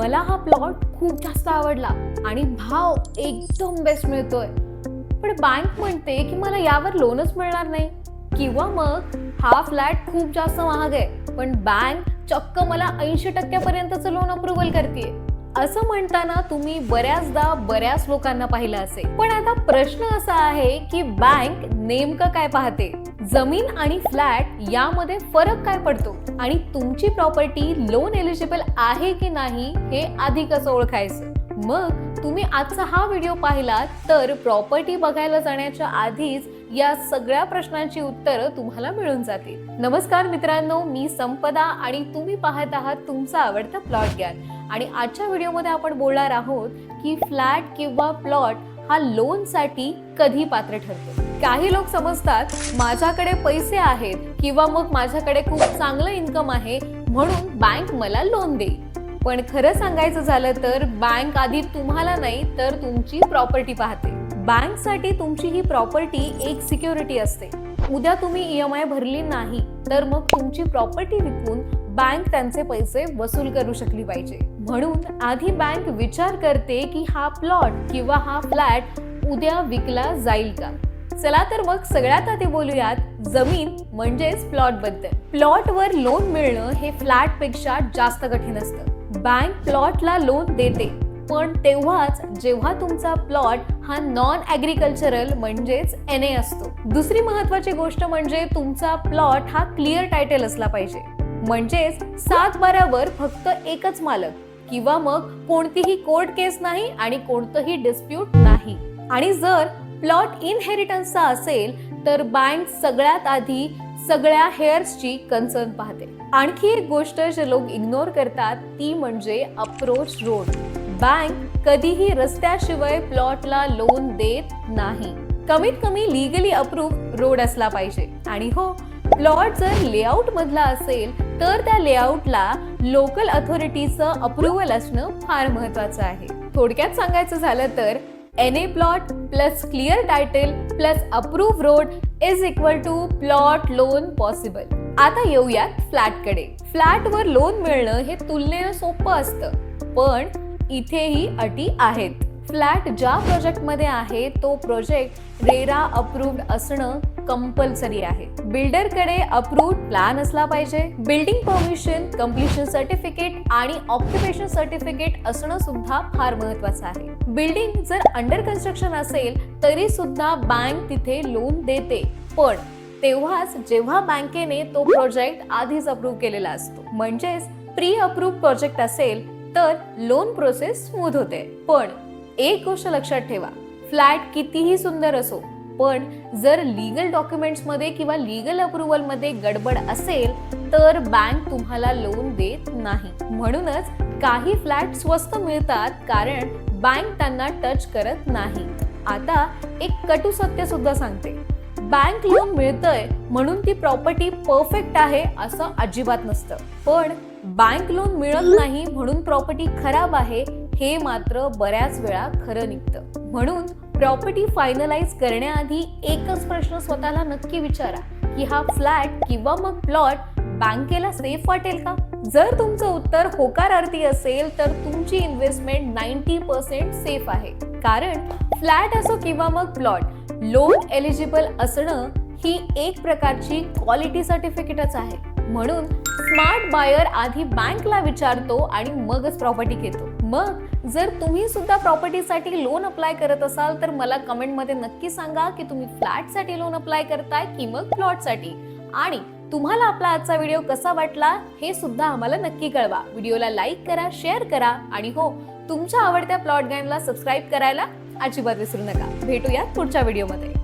मला हा प्लॉट खूप जास्त आवडला आणि भाव एकदम बेस्ट मिळतोय. पण बँक म्हणते की मला यावर लोनच मिळणार नाही. किंवा मग हा फ्लॅट खूप जास्त महाग आहे पण बँक चक्क मला ऐंशी टक्क्यापर्यंतचं लोन अप्रुव्हल करते असं म्हणताना तुम्ही बऱ्याचदा बऱ्याच लोकांना पाहिलं असेल. पण आता प्रश्न असा आहे की बँक नेमकं काय पाहते? जमीन आणि फ्लॅट यामध्ये फरक काय पडतो? आणि तुमची प्रॉपर्टी लोन एलिजिबल आहे की नाही हे आधी कसं ओळखायचं. मग तुम्ही आजचा हा व्हिडिओ पाहिलात तर प्रॉपर्टी बघायला जाण्याच्या आधीच या सगळ्या प्रश्नांची उत्तरं तुम्हाला मिळून जातील. नमस्कार मित्रांनो मी संपदा आणि तुम्ही पाहत आहात तुमचा आवडता प्लॉट घ्या आणि आजच्या व्हिडिओमध्ये आपण बोलणार आहोत की फ्लॅट किंवा प्लॉट हा लोनसाठी कधी पात्र ठरतो? काही लोक समजतात माझ्याकडे पैसे आहेत किंवा मग माझ्याकडे खूप चांगलं इन्कम आहे म्हणून बँक मला लोन देईल पण खरं सांगायचं झालं तर बँक आधी तुम्हाला नाही तर तुमची प्रॉपर्टी पाहते. बँकसाठी तुमची ही प्रॉपर्टी एक सिक्युरिटी असते. उद्या तुम्ही ई एम आय भरली नाही तर मग तुमची प्रॉपर्टी विकून बँक त्यांचे पैसे वसूल करू शकली पाहिजे. म्हणून आधी बँक विचार करते की हा प्लॉट किंवा हा फ्लॅट उद्या विकला जाईल का? चला तर मग सगळ्यात आधी बोलूयात जमीन म्हणजेच प्लॉटबद्दल. प्लॉट वर लोन मिळणं हे फ्लॅटपेक्षा जास्त कठीण असतं. बँक प्लॉटला लोन देते. पण तेव्हाच जेव्हा तुमचा प्लॉट हा नॉन ॲग्रिकल्चरल म्हणजेच एन ए असतो. दुसरी महत्वाची गोष्ट म्हणजे तुमचा प्लॉट हा क्लिअर टायटल असला पाहिजे. म्हणजेच सात बारावर फक्त एकच मालक किंवा मग कोणतीही कोर्ट केस नाही आणि कोणतंही डिस्प्यूट नाही. आणि जर प्लॉट इनहेरिटन्सचा असेल तर बँक सगळ्यात आधी सगळ्या हेअर्सची कन्सर्न पाहते. आणखी एक गोष्ट जे लोक इग्नोर करतात ती म्हणजे अप्रोच रोड. बँक कधीही रस्त्याशिवाय प्लॉटला लोन देत नाही. कमीत कमी लिगली अप्रूव्ह रोड असला पाहिजे. आणि हो प्लॉट जर लेआउट मधला असेल तर त्या लेआउटला लोकल अथॉरिटीचं अप्रुव्हल असणं फार महत्वाचं आहे. थोडक्यात सांगायचं झालं तर N A plot plus clear title plus approve road is equal to plot loan possible आता येऊयात फ्लॅटकडे फ्लॅटवर लोन मिळणं हे तुलनेनं सोपं असतं पण इथेही अटी आहेत. फ्लॅट ज्या प्रोजेक्टमध्ये आहे तो प्रोजेक्ट रेरा अप्रूव्ड असणं कंपल्सरी आहे. बिल्डरकडे अप्रूव्ड प्लॅन असला पाहिजे बिल्डिंग परमिशन कम्प्लिशन सर्टिफिकेट आणि ऑक्युपेशन सर्टिफिकेट असणं सुद्धा फार महत्वाचं आहे. बिल्डिंग जर अंडर कन्स्ट्रक्शन असेल तरी सुद्धा बँक तिथे लोन देते. पण तेव्हाच जेव्हा बँकेने तो प्रोजेक्ट आधीच अप्रूव्ह केलेला असतो. म्हणजेच प्री अप्रूव्ह प्रोजेक्ट असेल तर लोन प्रोसेस स्मूथ होते. पण एक गोष्ट लक्षात ठेवा फ्लॅट कितीही सुंदर असो पण जर लीगल डॉक्युमेंट्समध्ये किंवा लीगल अप्रुव्हलमध्ये गडबड असेल तर बँक तुम्हाला लोन देत नाही. म्हणूनच काही फ्लॅट स्वस्त मिळतात कारण बँक त्यांना टच करत नाही. आता एक कटू सत्य सुद्धा सांगते. बँक लोन मिळतंय म्हणून ती प्रॉपर्टी परफेक्ट आहे असं अजिबात नसतं. पण बँक लोन मिळत नाही म्हणून प्रॉपर्टी खराब आहे हे मात्र बऱ्याच वेळा खरं निघतं. म्हणून प्रॉपर्टी फायनलाइज करण्याआधी एकच प्रश्न स्वतःला नक्की विचारा की हा फ्लॅट किंवा मग प्लॉट बँकेला सेफ वाटेल का? जर तुमचं उत्तर होकारार्थी असेल तर तुमची इन्व्हेस्टमेंट नाईन्टी पर्सेंट सेफ आहे. कारण फ्लॅट असो किंवा मग प्लॉट लोन एलिजिबल असणं ही एक प्रकारची क्वालिटी सर्टिफिकेटच आहे. म्हणून स्मार्ट बायर आधी बँकला विचारतो आणि मगच प्रॉपर्टी घेतो. मग जर तुम्ही सुद्धा प्रॉपर्टीसाठी लोन अप्लाय करत असाल तर मला कमेंटमध्ये नक्की सांगा की तुम्ही फ्लॅटसाठी लोन अप्लाय करताय की मग प्लॉटसाठी आणि तुम्हाला आपला आजचा व्हिडिओ कसा वाटला हे सुद्धा आम्हाला नक्की कळवा. व्हिडिओला लाईक करा शेअर करा आणि हो तुमच्या आवडत्या प्लॉट गॅनला सबस्क्राईब करायला अजिबात विसरू नका. भेटूया पुढच्या व्हिडिओमध्ये